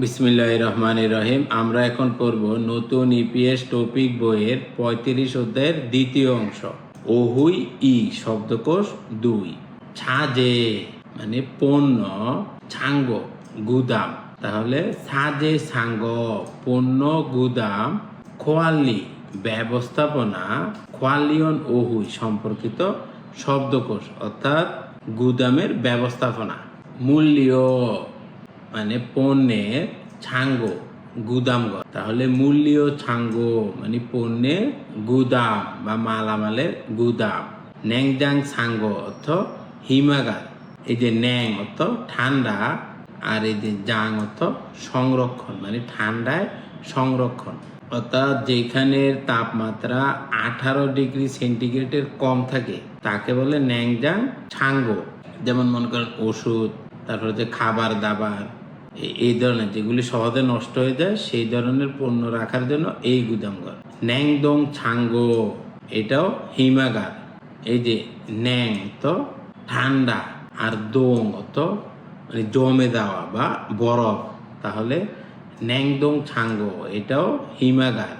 বিসমিল্লাহ রহমান রহিম আমরা এখন পড়ব নতুন ইপিএস টপিক বইয়ের পঁয়ত্রিশ অধ্যায়ের দ্বিতীয় অংশ। ওহুই ই শব্দকোষ দুই। ছাজে মানে পণ্য, ছাঙ্গ, গুদাম। তাহলে সাজে সাঙ্গ পণ্য, গুদাম, খোয়ালি, ব্যবস্থাপনা, খোয়ালিয়ন ওহুই সম্পর্কিত শব্দকোষ, অর্থাৎ গুদামের ব্যবস্থাপনা। মূল্য মানে পণ্যের ছাঙ্গ গুদামঘর তাহলে মূল্য ছাঙ্গ মানে পণ্যের গুদাম বা মালামালের গুদাম। ন্যাংজাং ছাঙ্গ অর্থ হিমাগার। এই যে ন্যাং অর্থ ঠান্ডা, আর এই যে জাং অর্থ সংরক্ষণ মানে ঠান্ডায় সংরক্ষণ। অর্থাৎ যেখানের তাপমাত্রা আঠারো ডিগ্রি সেন্টিগ্রেডের কম থাকে, তাকে বলে ন্যাংজাং ছাঙ্গ। যেমন মনে করেন ওষুধ, তারপর হচ্ছে খাবার দাবার এই ধরনের যেগুলি সহজে নষ্ট হয়ে যায়, সেই ধরনের পণ্য রাখার জন্য এই গুদাম ঘর ন্যাংদং ছাঙ্গো, এটাও হিমাগার। এই যে ন্যাং তো ঠান্ডা, আর দোং তো মানে জমে দেওয়া বা বরফ, তাহলে ন্যাংদং ছাঙ্গো, এটাও হিমাগার।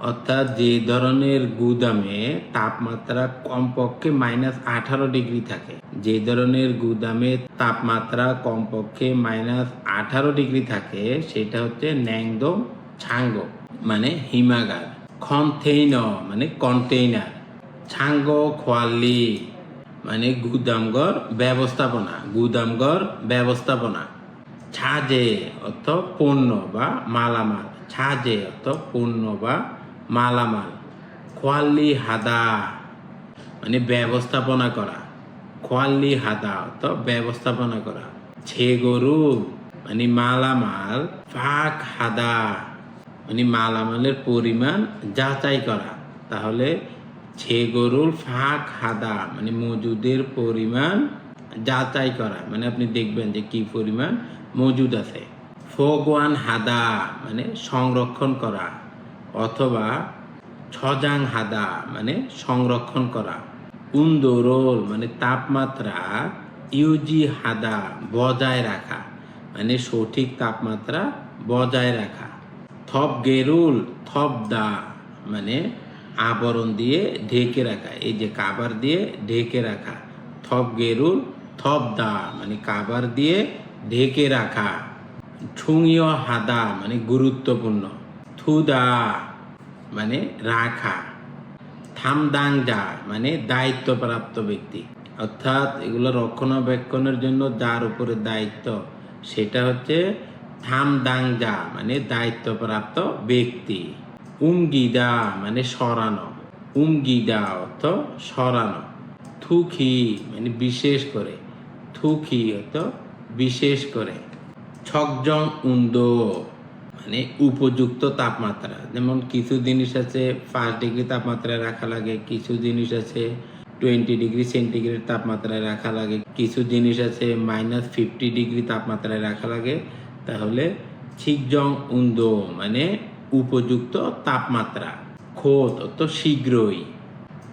অর্থাৎ যে ধরনের গুদামে তাপমাত্রা কমপক্ষে মাইনাস আঠারো ডিগ্রি থাকে। যে ধরনের গুদামে তাপমাত্রা কমপক্ষে মাইনাস আঠারো ডিগ্রি থাকে, সেটা হচ্ছে ন্যাংদং ছাঙ্গ মানে হিমাগার খন্থেইন মানে কন্টেইনার ছাঙ্গ খোয়ালি মানে গুদামঘর ব্যবস্থাপনা গুদামঘর ব্যবস্থাপনা। ছাজে অর্থ পণ্য বা মালামাল, ছাজে অর্থ পণ্য বা মালামাল খোয়ালি হাদা মানে ব্যবস্থাপনা করা খোয়ালি হাদা অর্থ ব্যবস্থাপনা করা। ছে গরু মানে মালামাল, ফাঁক হাদা মানে মালামালের পরিমাণ যাচাই করা। তাহলে ছে গরুর ফাঁক হাদা মানে মজুদের পরিমাণ যাচাই করা। মানে আপনি দেখবেন যে কি পরিমাণ মজুদ আছে। ফোগওয়ান হাদা মানে সংরক্ষণ করা। অথবা ছজাং হাদা মানে সংরক্ষণ করা। উন্দোরোল মানে তাপমাত্রা ইউজি হাদা বজায় রাখা। মানে সঠিক তাপমাত্রা বজায় রাখা। থপ গেরুল থপ দা মানে আবরণ দিয়ে ঢেকে রাখা। এই যে কাবার দিয়ে ঢেকে রাখা। থপ গেরুল থপ দা মানে কাবার দিয়ে ঢেকে রাখা। ছুঁয়ো হাদা মানে গুরুত্বপূর্ণ। থুদা মানে রাখা। থামদাংজা মানে দায়িত্বপ্রাপ্ত ব্যক্তি। অর্থাৎ এগুলো রক্ষণাবেক্ষণের জন্য যার উপরে দায়িত্ব, সেটা হচ্ছে থামদাংজা মানে দায়িত্বপ্রাপ্ত ব্যক্তি। উমগিদা মানে সরানো। উমগিদা অর্থ সরানো। থুখি মানে বিশেষ করে। থুখি অর্থ বিশেষ করে। ছকজং উন্দো। মানে উপযুক্ত তাপমাত্রা। যেমন কিছু জিনিস আছে, পাঁচ ডিগ্রি তাপমাত্রায় রাখা লাগে, কিছু জিনিস আছে, টোয়েন্টি ডিগ্রি সেন্টিগ্রেড তাপমাত্রায় রাখা লাগে, কিছু জিনিস আছে, মাইনাস ফিফটি ডিগ্রি তাপমাত্রায় রাখা লাগে। তাহলে ছিকজং উন্দো মানে উপযুক্ত তাপমাত্রা, খোদ, অত শীঘ্রই।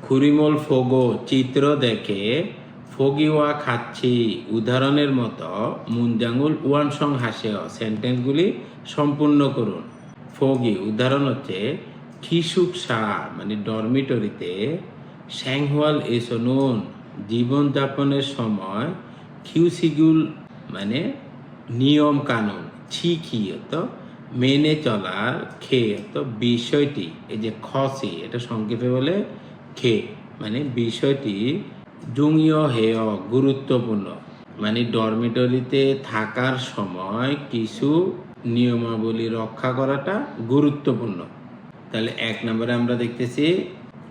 খুরিমল ফোগো, চিত্র দেখে ফগিওয়া খাচ্ছি। উদাহরণের মতো মুনজাঙ্গুল ওয়ানসং হাসেও সেন্টেন্সগুলি সম্পূর্ণ করুন। ফগি উদাহরণ হচ্ছে, খিসুক সা মানে ডরমিটরিতে স্যাংহোয়াল এসনুন জীবনযাপনের সময় খিউসিগুল মানে নিয়ম কানুন ছিকি তো মেনে চলার খে তো বিষয়টি, এই যে খসি এটা সংক্ষেপে বলে খে মানে বিষয়টি জুঙীয় হেয়, গুরুত্বপূর্ণ। মানে ডরমিটরিতে থাকার সময় কিছু নিয়মাবলী রক্ষা করাটা গুরুত্বপূর্ণ। তাহলে এক নম্বরে আমরা দেখতেছি,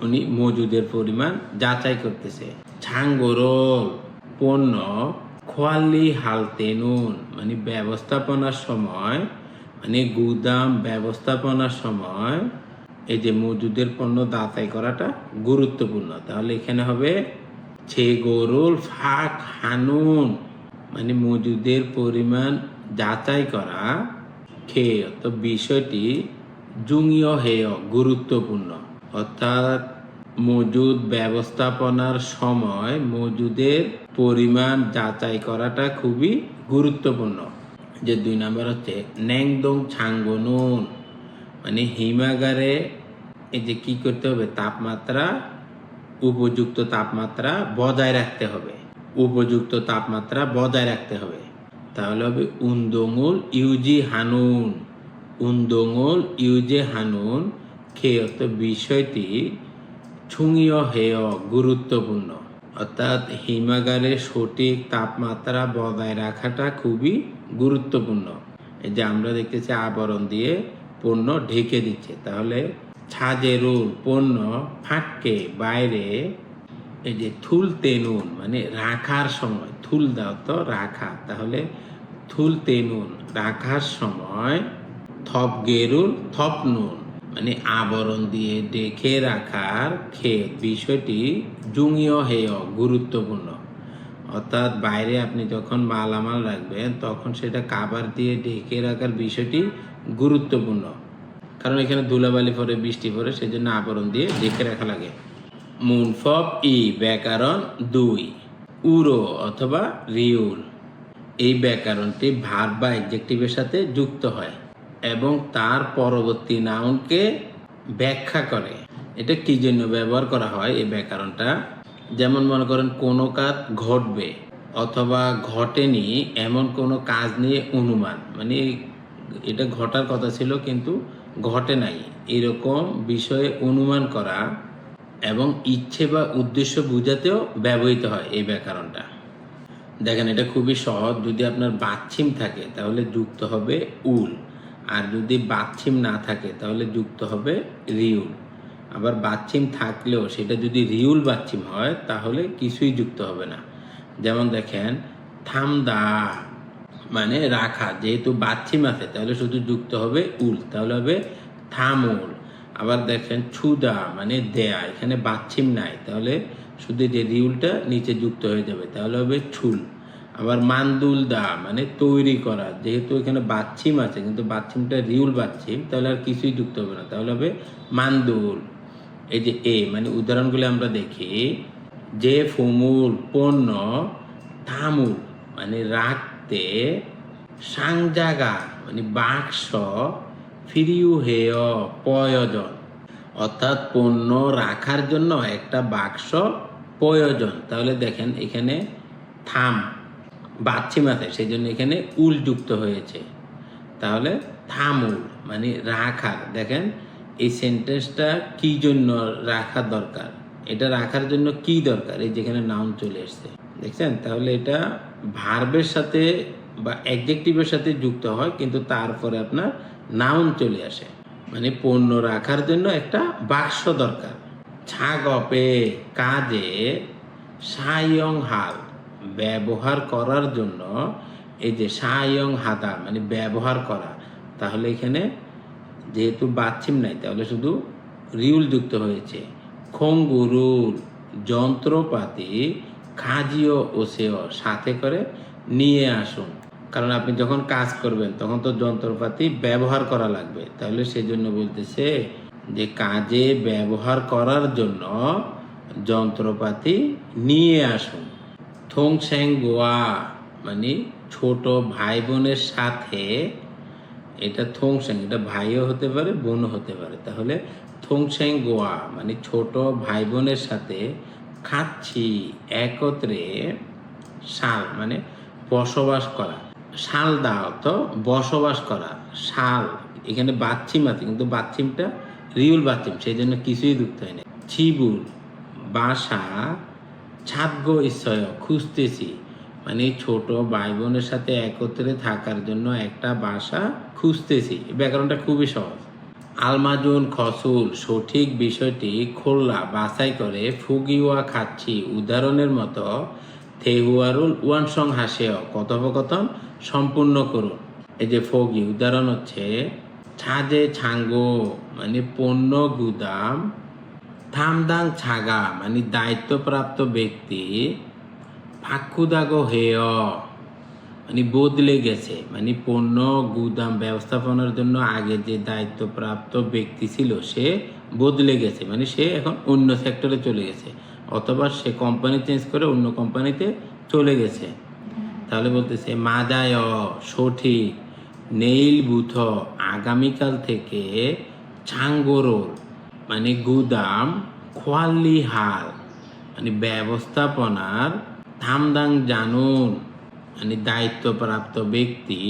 উনি মজুদের পরিমাণ যাচাই করতেছে। ছাঙ্গরোল, পণ্য খোয়ালি হালতে নুন মানে ব্যবস্থাপনার সময় মানে গুদাম ব্যবস্থাপনার সময়, এই যে মজুদের পণ্য যাচাই করাটা গুরুত্বপূর্ণ। তাহলে এখানে হবে ছে গরুল ফাঁক হানুন। মানে মজুদের পরিমাণ যাচাই করা খেয়ে তো বিষয়টি জুঙীয় হেয়, গুরুত্বপূর্ণ। অর্থাৎ মজুদ ব্যবস্থাপনার সময় মজুদের পরিমাণ যাচাই করাটা খুবই গুরুত্বপূর্ণ। যে দুই নাম্বার হচ্ছে ন্যাংদং ছাঙ্গনুন। মানে হিমাগারে এই যে কী করতে হবে, তাপমাত্রা উপযুক্ত তাপমাত্রা বজায় রাখতে হবে। উপযুক্ত তাপমাত্রা বজায় রাখতে হবে। তাহলে হবে উন্দঙ্গুল ইউজি হানুন। উন্দঙ্গুল ইউজে হানুন খেয়ত বিষয়টি ছুঁয়ীয় হেয় গুরুত্বপূর্ণ। অর্থাৎ হিমাগারে সঠিক তাপমাত্রা বজায় রাখাটা খুবই গুরুত্বপূর্ণ। যে আমরা দেখতেছি আবরণ দিয়ে পণ্য ঢেকে দিচ্ছে। তাহলে ছাজেরুল পণ্য ফাটকে বাইরে। এই যে থুলতে নুন মানে রাখার সময়, থুল দাও তো, রাখা। তাহলে থুলতে নুন রাখার সময় থপ গেরুল থপ নুন মানে আবরণ দিয়ে ডেকে রাখার ক্ষেত। বিষয়টি জুঙীয় হেয়, গুরুত্বপূর্ণ। অর্থাৎ বাইরে আপনি যখন মালামাল রাখবেন, তখন সেটা কাবার দিয়ে ঢেকে রাখার বিষয়টি গুরুত্বপূর্ণ। কারণ এখানে ধুলাবালি পরে, বৃষ্টি পরে, সেজন্য আবরণ দিয়ে ঢেকে রাখা লাগে। মুনফব ই, ব্যাকরণ দুই, উরো অথবা রিউল। এই ব্যাকরণটি ভার বা এডজেক্টিভের সাথে যুক্ত হয় এবং তার পরবর্তী নাউনকে ব্যাখ্যা করে। এটা কি জন্য ব্যবহার করা হয় এই ব্যাকরণটা? যেমন মনে করেন, কোনো কাজ ঘটবে অথবা ঘটেনি এমন কোনো কাজ নিয়ে অনুমান। মানে এটা ঘটার কথা ছিল, কিন্তু ঘটে নাই। এরকম বিষয়ে অনুমান করা এবং ইচ্ছে বা উদ্দেশ্য বোঝাতেও ব্যবহৃত হয় এই ব্যাকরণটা। দেখেন, এটা খুবই সহজ। যদি আপনার বাচ্ছিম থাকে, তাহলে যুক্ত হবে উল। আর যদি বাচ্ছিম না থাকে, তাহলে যুক্ত হবে রিউল। আবার বাচ্ছিম থাকলেও সেটা যদি রিউল বাচ্ছিম হয়, তাহলে কিছুই যুক্ত হবে না। যেমন দেখেন, থামদা। মানে রাখা, যেহেতু বাচ্ছিম আছে, তাহলে শুধু যুক্ত হবে উল, তাহলে হবে থামুল। আবার দেখেন ছুদা মানে দেয়া, এখানে বাচ্ছিম নাই, তাহলে শুধু যে রিউলটা নিচে যুক্ত হয়ে যাবে, তাহলে হবে ছুল। আবার মান্দুল দা মানে তৈরি করা, যেহেতু এখানে বাচ্ছিম আছে, কিন্তু বাচ্ছিমটা রিউল বাচ্ছিম তাহলে আর কিছুই যুক্ত হবে না, তাহলে হবে মান্দুল। এই যে এ মানে উদাহরণগুলো আমরা দেখি, যে ফুমুল পণ্য থামুল মানে রাখতে সাংজাগা মানে বাক্স, ফিরিউ হেয়, প্রয়োজন। অর্থাৎ পণ্য রাখার জন্য একটা বাক্স প্রয়োজন। তাহলে দেখেন এখানে থাম বাচ্চিম আছে সেই জন্য এখানে উল যুক্ত হয়েছে। তাহলে থামুল মানে রাখার। দেখেন এই সেন্টেন্সটা কি জন্য রাখা দরকার? এটা রাখার জন্য কি দরকার? এই যেখানে নাউন চলে এসছে। দেখছেন? তাহলে এটা ভার্বের সাথে বা অ্যাডজেক্টিভের সাথে যুক্ত হয়, কিন্তু তারপরে আপনার নাউন চলে আসে। মানে পণ্য রাখার জন্য একটা বাক্স দরকার। ছাগপে কাজে, সায়ং হাল। ব্যবহার করার জন্য এই যে সায়ং হাদা মানে ব্যবহার করা, তাহলে এখানে যেহেতু বাচ্ছিম নাই, তাহলে শুধু রিউল যুক্ত হয়েছে। খঙ্গুরুল, যন্ত্রপাতি খাজিও ওসেও সাথে করে নিয়ে আসুন। কারণ আপনি যখন কাজ করবেন, তখন তো যন্ত্রপাতি ব্যবহার করা লাগবে। তাহলে সেজন্য বলতেছে যে, কাজে ব্যবহার করার জন্য যন্ত্রপাতি নিয়ে আসুন। থং স্যাং গোয়া মানে ছোট ভাই বোনের সাথে, এটা থং স্যাং এটা ভাইও হতে পারে, বোনও হতে পারে। তাহলে থং স্যাং গোয়া মানে ছোট ভাই বোনের সাথে খাচ্ছি একত্রে শাল মানে বসবাস করা। শাল দাও তো, বসবাস করা। শাল, এখানে বাচ্চিম আছে, কিন্তু বাচ্চিমটা রিউল বাচ্চিম সেই জন্য কিছুই যুক্ত হয় না। ছিবুর বাসা ছাদ্য ইচ্ছয় খুঁজতেছি। মানে ছোট ভাই বোনের সাথে একত্রে থাকার জন্য একটা বাসা খুঁজতেছি। ব্যাকরণটা খুবই সহজ। আলমাজুন খসুল সঠিক বিষয়টি খোল্লা বাছাই করে ফুগিওয়া খাচ্ছি উদাহরণের মতো থেহুয়ারুল ওয়ানসং হাসেও কথোপকথন সম্পূর্ণ করুন। এই যে ফগি উদাহরণ হচ্ছে ছাজে ছাঙ্গো মানে পণ্য গুদাম থামদাং ছাগা মানে দায়িত্বপ্রাপ্ত ব্যক্তি ফাক্কুদাগো হেয়। মানে বদলে গেছে। মানে পণ্য, গুদাম ব্যবস্থাপনার জন্য আগে যে দায়িত্বপ্রাপ্ত ব্যক্তি ছিল, সে বদলে গেছে। মানে সে এখন অন্য সেক্টরে চলে গেছে, অথবা সে কোম্পানি চেঞ্জ করে অন্য কোম্পানিতে চলে গেছে। তাহলে বলতেছে, মাদায় সঠিক, নেইল বুথ আগামীকাল থেকে চাঙ্গোরোল মানে গুদাম খোয়াল্লি হাল মানে ব্যবস্থাপনার ধামদাং জানুন মানে দায়িত্বপ্রাপ্ত ব্যক্তি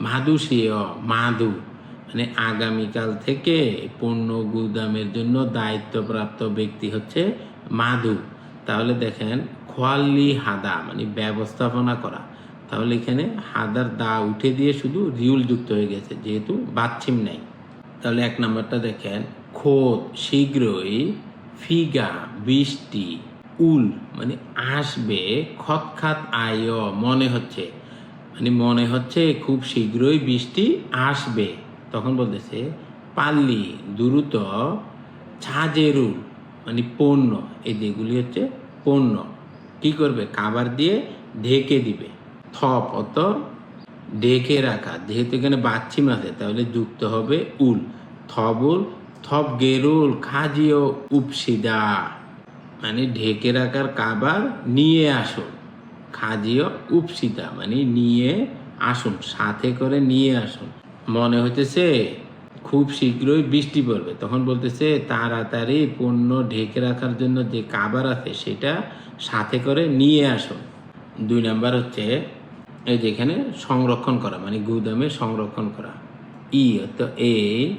মাদুসীয় মাদু। মানে আগামীকাল থেকে পণ্য গুদামের জন্য দায়িত্বপ্রাপ্ত ব্যক্তি হচ্ছে মাদু। তাহলে দেখেন, খোয়াল্লি হাদা মানে ব্যবস্থাপনা করা। তাহলে এখানে হাদার দা উঠে দিয়ে শুধু রিউল যুক্ত হয়ে গেছে, যেহেতু বাচ্ছিম নাই। তাহলে এক নম্বরটা দেখেন, খোদ শীঘ্রই ফিগা, বৃষ্টি উল মানে আসবে খতখাত আয়, মনে হচ্ছে। মানে মনে হচ্ছে খুব শীঘ্রই বৃষ্টি আসবে। তখন বলতেছে, পাল্লি, দ্রুত ছাজেরুল মানে পণ্য, এই যেগুলি হচ্ছে পণ্য, কি করবে? কাবার দিয়ে ঢেকে দিবে। থপ অত ঢেকে রাখা। যেহেতু এখানে বাচ্চিম আছে, তাহলে যুক্ত হবে উল। থবুল থপ গেরুল খাজিও উপসিদা মানে ঢেকে রাখার কাবার নিয়ে আসুন। খাজিও উপসিদা মানে নিয়ে আসুন, সাথে করে নিয়ে আসুন। মনে হইতেছে খুব শীঘ্রই বৃষ্টি পড়বে। তখন বলতেছে, তাড়াতাড়ি পণ্য ঢেকে রাখার জন্য যে কাবার আছে, সেটা সাথে করে নিয়ে আসুন। দুই নাম্বার হচ্ছে, এই যেখানে সংরক্ষণ করা মানে গুদামে সংরক্ষণ করা। ই তো এই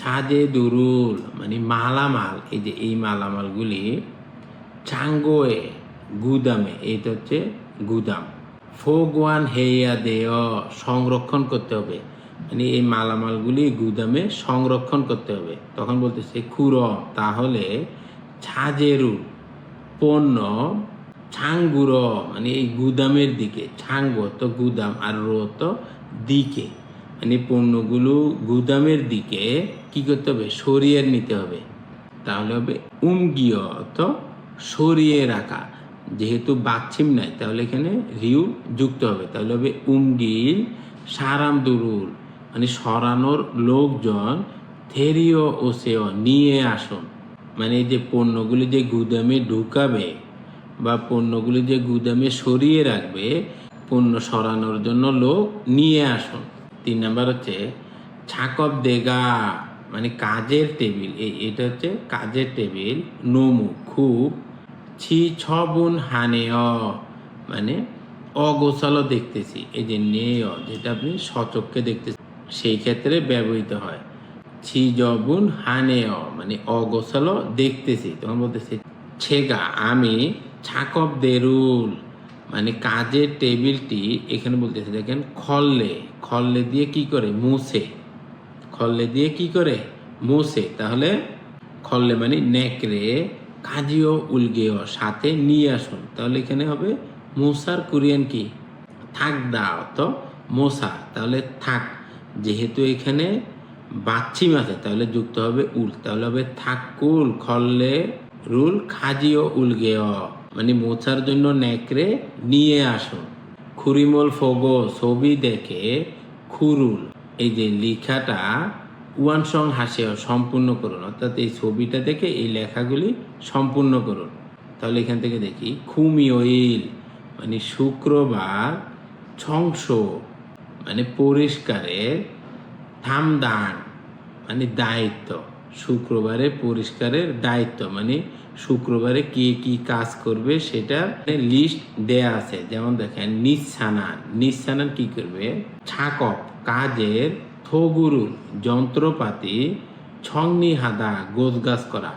ছাদে দুরুল মানে মালামাল, এই যে এই মালামালগুলি চাঙ্গোয়ে, গুদামে, এইটা হচ্ছে গুদাম। ফোগওয়ান হেয়া দেয়, সংরক্ষণ করতে হবে। মানে এই মালামালগুলি গুদামে সংরক্ষণ করতে হবে। তখন বলতেছে খুর তাহলে ছাজেরু পণ্য ছাঙ্গুর মানে এই গুদামের দিকে ছাঙ্গ তো গুদাম আর রো তো দিকে। মানে পণ্যগুলো গুদামের দিকে কি করতে হবে? সরিয়ে নিতে হবে। তাহলে হবে উমগিয় তো সরিয়ে রাখা। যেহেতু বাচ্ছিম নাই তাহলে এখানে রিউ যুক্ত হবে। তাহলে হবে উমগিল সারাম দুরুল মানে সরানোর লোকজন থেরিও ও সেও নিয়ে আসুন। মানে যে পণ্যগুলি যে গুদামে ঢুকাবে বা পণ্যগুলি যে গুদামে সরিয়ে রাখবে, পণ্য সরানোর জন্য লোক নিয়ে আসুন। তিন নাম্বার হচ্ছে ছাকব দেগা মানে কাজের টেবিল। এই এটা হচ্ছে কাজের টেবিল। নমু, খুব। ছি ছ বোন হানেয় মানে অগোছালো দেখতেছি। এই যে নেয়, যেটা আপনি সচক্ষে দেখতেছি, সেই ক্ষেত্রে ব্যবহৃত হয়। ছি জবুন হানেয় মানে অগোছালো দেখতেছি। তখন বলতেছি, ছেগা, আমি ছাকব দেরুল। মানে কাজের টেবিলটি এখানে বলতেছে, দেখেন, খল্লে খল্লে দিয়ে কি করে? মুছে। খল্লে দিয়ে কি করে? মুছে। তাহলে খল্লে মানে নেকড়ে, কাজিও উলগেও সাথে নিয়ে আসুন। তাহলে এখানে হবে মোসার কোরিয়ান কি? থাক দাও তো মোসা। তাহলে থাক, যেহেতু এখানে বাচ্চিম আছে, তাহলে যুক্ত হবে উল। তাহলে হবে থাক কুল, খল্লে রুল খাজিও উলগেয় মানে মোছার জন্য নেকড়ে নিয়ে আসুন। খুরিমল ফোগো ছবি দেখে খুরুল। এই যে লেখাটা ওয়ান সং হাসে সম্পূর্ণ করুন। অর্থাৎ এই ছবিটা দেখে এই লেখাগুলি সম্পূর্ণ করুন। তাহলে এখান থেকে দেখি খুমিওইল মানে শুক্রবার ছংস মানে পরিষ্কারের থামদান মানে দায়িত্ব। শুক্রবারে পরিষ্কারের দায়িত্ব মানে শুক্রবারে কে কি কাজ করবে সেটা লিস্ট দেয়া আছে। যেমন দেখেন, নিঃসানান। নিঃসানান কি করবে? ছাকপ, কাজের থগুরুল যন্ত্রপাতি ছংনি হাদা গোছগাছ করা।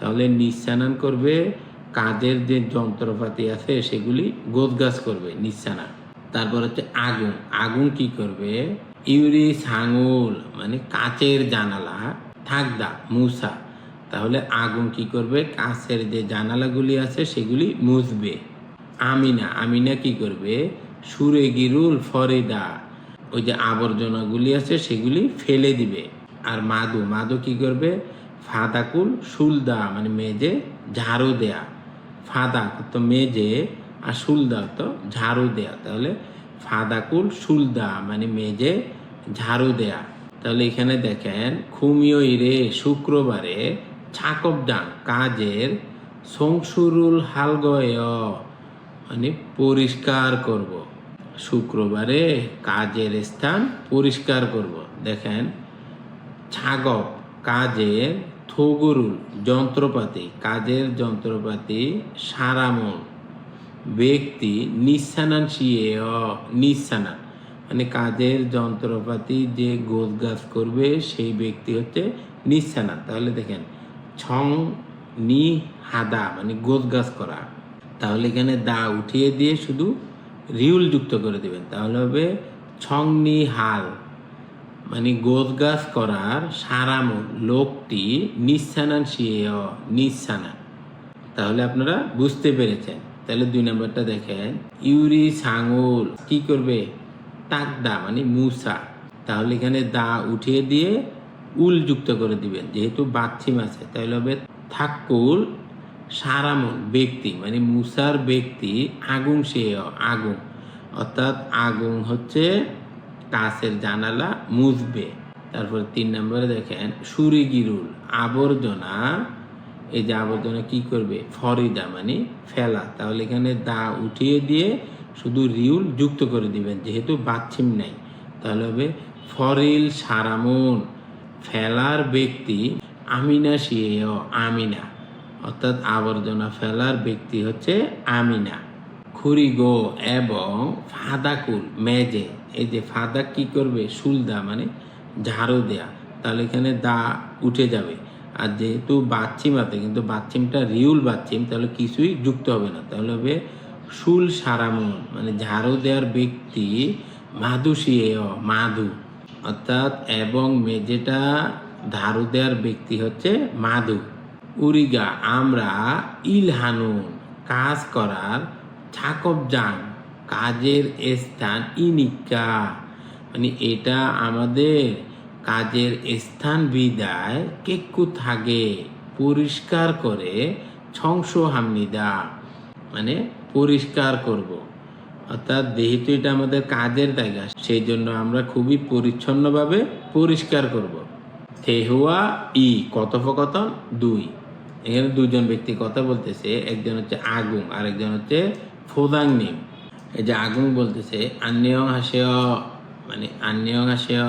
তাহলে নিঃসানান করবে, কাজের যে যন্ত্রপাতি আছে সেগুলি গোছগাছ করবে নিঃসানা তারপর হচ্ছে আগুন। আগুন কি করবে? ইউরি ছাঙুল মানে কাচের জানালা। থাকদা, মুসা। তাহলে আগুন কি করবে? কাচের যে জানালাগুলি আছে, সেগুলি মুছবে। আমিনা আমিনা কি করবে? সুরে গিরুল ফরিদা। ওই যে আবর্জনাগুলি আছে, সেগুলি ফেলে দিবে। আর মাদু মাদু কি করবে? ফাদাকুল সুলদা মানে মেজে ঝাড়ু দেয়া। ফাদা তো মেজে আর সুলদা তো ঝাড়ু দেয়া। তাহলে ফাদাকুল সুলদা মানে মেজে ঝাড়ু দেয়া। তাহলে এখানে দেখেন খুমিও ইরে শুক্রবারে ছাকবডাং কাজের সংসুরুল হালগয় মানে পরিষ্কার করব। শুক্রবারে কাজের স্থান পরিষ্কার করব। দেখেন ছাগব কাজের থগুরুল, যন্ত্রপাতি, কাজের যন্ত্রপাতি সারামল ব্যক্তি, নিঃসানান শিয়ে নিঃসানান। মানে কাজের যন্ত্রপাতি যে গোছ গাছ করবে সেই ব্যক্তি হচ্ছে নিঃসানান তাহলে দেখেন, ছং নি হাদা মানে গোছ গাছ করা। তাহলে এখানে দা উঠিয়ে দিয়ে শুধু রিউল যুক্ত করে দেবেন। তাহলে হবে ছং নি হাল। মানে গোছ গাছ করার সারাম লোকটি নিঃসানান শিয়ে নিঃসানান তাহলে আপনারা বুঝতে পেরেছেন। তাহলে দুই নম্বরটা দেখেন। ইউরি সাঙুল কি করবে? তাকদা মানে মুসা। তাহলে এখানে দা উঠিয়ে দিয়ে উল যুক্ত করে দিবেন। যেহেতু বাচ্ছিম আছে, তাহলে হবে থাকুল সারামন, ব্যক্তি। মানে মুসার ব্যক্তি, আগুন সে, আগুন। অর্থাৎ আগুন হচ্ছে কাছের জানালা, মুছবে। তারপর তিন নম্বরে দেখেন, সুরিগিরুল, আবর্জনা। এই যে আবর্জনা কি করবে? ফরিদা মানে ফেলা। তাহলে এখানে দা উঠিয়ে দিয়ে শুধু রিউল যুক্ত করে দিবেন। যেহেতু বাচ্ছিম নাই, তাহলে হবে ফরিল সারামুন, ফেলার ব্যক্তি আমিনা শিয়ে আমিনা। অর্থাৎ আবর্জনা ফেলার ব্যক্তি হচ্ছে আমিনা। খুরিগো এবং ফাদাকুল মেজে। এই যে ফাদাক কি করবে? সুলদা মানে ঝাড়ু দেয়া। তাহলে এখানে দা উঠে যাবে। আর যেহেতু বাচ্চিমাতে কিন্তু বাচ্চিমটা রিউল বাচ্চিম তাহলে কিছুই যুক্ত হবে না। তাহলে হবে শুল সারামন মানে ঝাড়ু দেওয়ার ব্যক্তি মাধু মাধু অর্থাৎ এবং মেজেটা ঝাড়ু দেওয়ার ব্যক্তি হচ্ছে মাধু উরিগা, আমরা ইলহানুন, কাজ করার ছাকব যান কাজের স্থান ইনিকা মানে এটা আমাদের কাজের স্থান বিদায় কেক্কু থাকে, পরিষ্কার করে ছংস হামনিদা। মানে পরিষ্কার করব। অর্থাৎ যেহেতু এটা আমাদের কাজের জায়গা সেই জন্য আমরা খুবই পরিচ্ছন্নভাবে পরিষ্কার করব। থেহুয়া ই, কথোপকথন দুই এখানে দুজন ব্যক্তি কথা বলতেছে, একজন হচ্ছে আগুন আর একজন হচ্ছে ফোদাং নিম এই যে আগুন বলতেছে আন্যং হাসেয় মানে আন্যং হাসেয়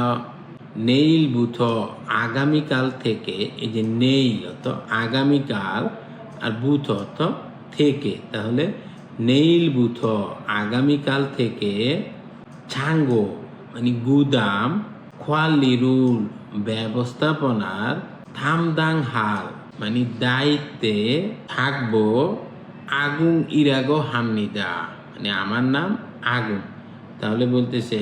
নেইল বুথ আগামীকাল থেকে, এই যে নেইল অর্থ আগামীকাল, আর বুথ অর্থ থেকে, তাহলে নেইল বুথ আগামীকাল থেকে ছাঙ্গো মানে গুদাম, খোয়ালিরুল ব্যবস্থাপনার থামদাং হাল মানে দায়িত্বে থাকব আগুন ইরাগো হামনিদা মানে আমার নাম আগুন। তাহলে বলতেছে,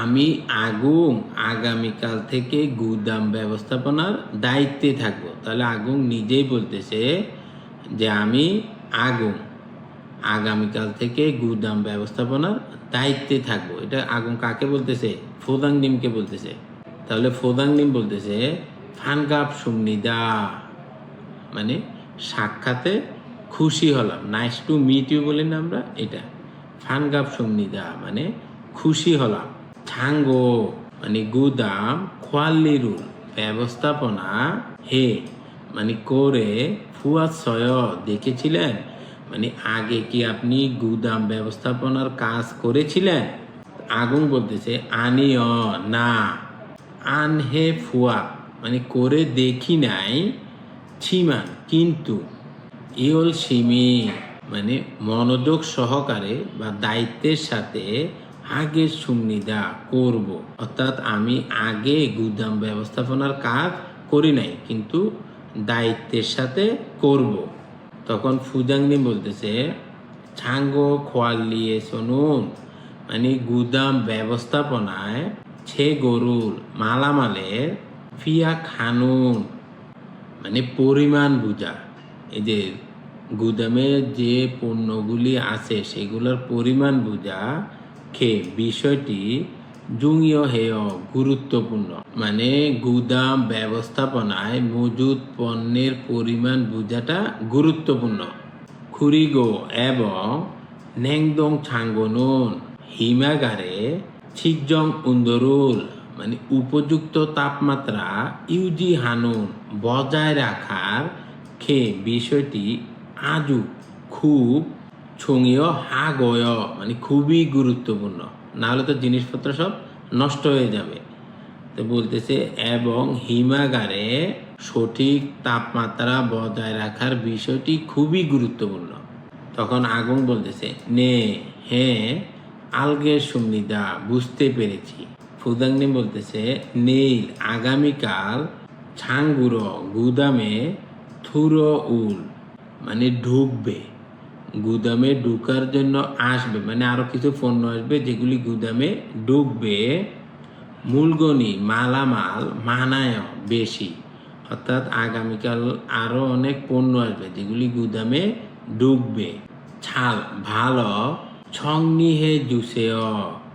আমি আগুন আগামীকাল থেকে গুদাম ব্যবস্থাপনার দায়িত্বে থাকব। তাহলে আগুন নিজেই বলতেছে যে আমি আগুন। আগামীকাল থেকে গুদাম ব্যবস্থাপনার দায়িত্বে থাকব। এটা আগুন কাকে বলতেছে? ফোদাং ডিমকে বলতেছে। তাহলে ফোদাং ডিম বলতেছে ফানকাপ সুমনিদা মানে সাক্ষাতে খুশি হলাম। নাইস টু মিট ইউ বলি না আমরা এটা। ফানগাপ সুমনিদা মানে খুশি হলাম। ছাঙ্গো মানে গুদাম খোয়াল্লিরুল ব্যবস্থাপনা হে মানে করে ফুয়াদ সয়, দেখেছিলেন? মানে আগে কি আপনি গুদাম ব্যবস্থাপনার কাজ করেছিলেন? আগুন বলতেছে, আনিও না আন হে ফুয়া। মানে করে দেখি নাই ছিমান কিন্তু ইয়ল সিমি মানে মনোযোগ সহকারে বা দায়িত্বের সাথে আগে সুমনিদা করব। অর্থাৎ আমি আগে গুদাম ব্যবস্থাপনার কাজ করি নাই, কিন্তু দায়িত্বের সাথে করব। তখন ফুজাংনি বলতেছে, ছাঙ্গো খোয়ালিয়ে শুনুন মানে গুদাম ব্যবস্থাপনায় ছে গরুর মালামালের ফিয়া খানুন মানে পরিমাণ বুঝা। এই যে গুদামে যে পণ্যগুলি আছে, সেগুলোর পরিমাণ বুঝা, খেয়ে বিষয়টি জুঙীয় হেয় গুরুত্বপূর্ণ। মানে গুদাম ব্যবস্থাপনায় মজুদ পণ্যের পরিমাণ বোঝাটা গুরুত্বপূর্ণ। খুরিগো এবং ন্যাংদং ছাঙ্গনুন, হিমাগারে ছিকজং উন্দরুল মানে উপযুক্ত তাপমাত্রা ইউজি হানুন বজায় রাখার খে বিষয়টি আজও খুব ছুঙিও হা গয় মানে খুবই গুরুত্বপূর্ণ। নাহলে তো জিনিসপত্র সব নষ্ট হয়ে যাবে। তো বলতেছে, এবং হিমাগারে সঠিক তাপমাত্রা বজায় রাখার বিষয়টি খুবই গুরুত্বপূর্ণ। তখন আগুন বলতেছে, নে হ্যাঁ আলগের সুমনিদা বুঝতে পেরেছি। ফুদাংনি বলতেছে নীল আগামীকাল ছাঙ্গুর, গুদামে থুরো উল মানে ঢুকবে। গুদামে ঢুকার জন্য আসবে মানে আরও কিছু পণ্য আসবে যেগুলি গুদামে ঢুকবে। মূলগনি, মালামাল মানায় বেশি। অর্থাৎ আগামীকাল আরও অনেক পণ্য আসবে যেগুলি গুদামে ডুববে ছাল, ভালো। ছংনিহে জুসেও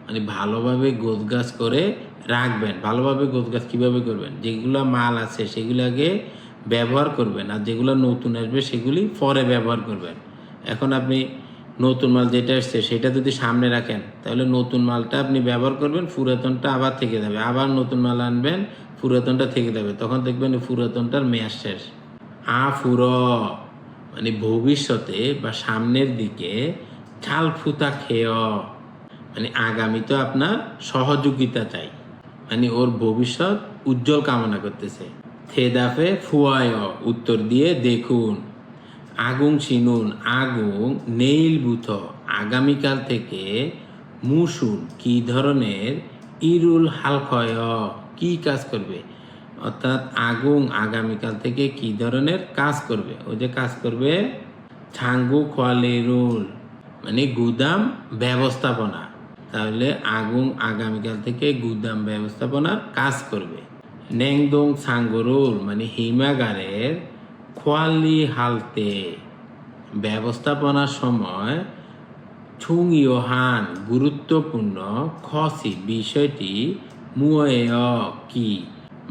মানে ভালোভাবে গোছগাছ করে রাখবেন। ভালোভাবে গোছগাছ কীভাবে করবেন? যেগুলো মাল আছে সেগুলোকে ব্যবহার করবেন আর যেগুলো নতুন আসবে সেগুলি পরে ব্যবহার করবেন। এখন আপনি নতুন মাল যেটা আসছে, সেটা যদি সামনে রাখেন, তাহলে নতুন মালটা আপনি ব্যবহার করবেন, পুরাতনটা আবার থেকে যাবে। আবার নতুন মাল আনবেন, পুরাতনটা থেকে যাবে। তখন দেখবেন পুরাতনটার মেয়াদ শেষ। আ ফুর মানে ভবিষ্যতে বা সামনের দিকে ছাল ফুতা খেয় মানে আগামী তো আপনার সহযোগিতা চাই। মানে ওর ভবিষ্যৎ উজ্জ্বল কামনা করতেছে। থেদাফে ফুয়ায়, উত্তর দিয়ে দেখুন। চিনুন, আগুন নেইল বুথ আগামীকাল থেকে মুসুন, কি ধরনের ইরুল হালখয় কি কাজ করবে? অর্থাৎ আগুন আগামীকাল থেকে কি ধরনের কাজ করবে? ও যে কাজ করবে ছাঙ্গু খোয়ালিরুল মানে গুদাম ব্যবস্থাপনা। তাহলে আগুন আগামীকাল থেকে গুদাম ব্যবস্থাপনার কাজ করবে। ন্যাংদং সাঙ্গরুল মানে হিমাগারের খোয়ালি হালতে। ব্যবস্থাপনার সময় ছুংইও হান গুরুত্বপূর্ণ খসি বিষয়টি মুয়ে কি?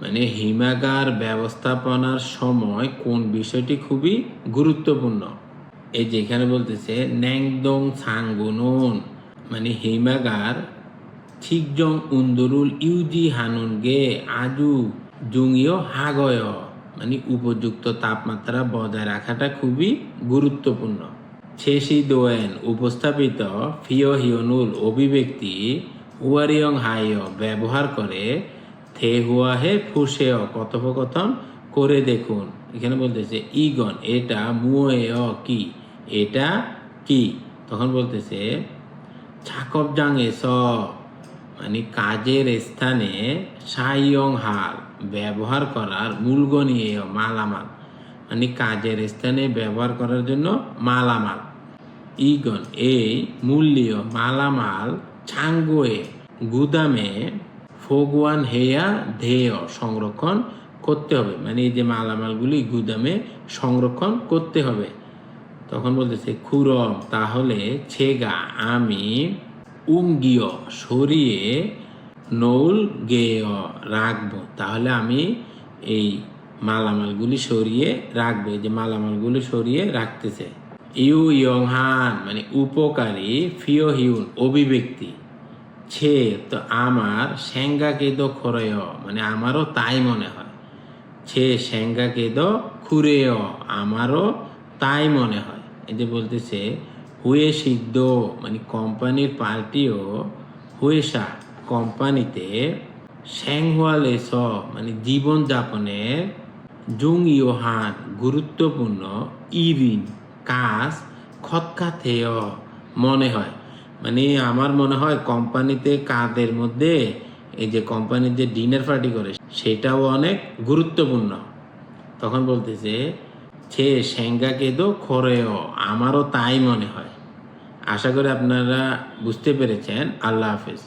মানে হিমাগার ব্যবস্থাপনার সময় কোন বিষয়টি খুবই গুরুত্বপূর্ণ? এই যেখানে বলতেছে, ন্যাংদং সাঙ্গুনুন মানে হিমাগার ঠিকজং উন্দরুল ইউজি হানুন গে আজু জুঙিও হাগয় মানে উপযুক্ত তাপমাত্রা বজায় রাখাটা খুবই গুরুত্বপূর্ণ। ছেসি দোয়েন উপস্থাপিত ফিও হিওনুল অভিব্যক্তি উয়ারিয়ং হাইয় ব্যবহার করে থে হুয়া হে ফুসেয় কথোপকথন করে দেখুন। এখানে বলতেছে, ইগন, এটা মুয়ে কি? এটা কি? তখন বলতেছে ছাকব জাঙে স মানে কাজের স্থানে সাইয়ং হাল ব্যবহার করার মূলগণীয় মালামাল। মানে কাজের স্থানে ব্যবহার করার জন্য মালামাল। ইগন এই মূল্যীয় মালামাল ছাঙ্গুয়ে গুদামে ফগুয়ান হেয়া ধেয় সংরক্ষণ করতে হবে। মানে এই যে মালামালগুলি গুদামে সংরক্ষণ করতে হবে। তখন বলতেছে, খুরম, তাহলে ছেগা, আমি উমগিয় সরিয়ে নৌল গেয়, রাখব। তাহলে আমি এই মালামালগুলি সরিয়ে রাখব যে মালামালগুলি সরিয়ে রাখতেছে। ইউ ইয়ং হান মানে উপকারী ফিও হিউন অভিব্যক্তি। ছে তো আমার সেঙ্গাকে তো খরয় মানে আমারও তাই মনে হয়। ছে সেঙ্গাকে তো খুরেয়, আমারও তাই মনে হয়। এই যে বলতেছে হুয়ে সিদ্ধ মানে কোম্পানির পার্টিও হুয়েসা কোম্পানিতে স্যাংহুয়ালে স মানে জীবনযাপনের জুং ইয়োহান গুরুত্বপূর্ণ ইরিন কাজ খৎকাথেয় মনে হয় মানে আমার মনে হয় কোম্পানিতে কাদের মধ্যে এই যে কোম্পানির যে ডিনার পার্টি করে সেটাও অনেক গুরুত্বপূর্ণ তখন বলতেছে সে সেঙ্গাকে তো খরেও আমারও তাই মনে হয় আশা করি আপনারা বুঝতে পেরেছেন। আল্লাহ হাফেজ।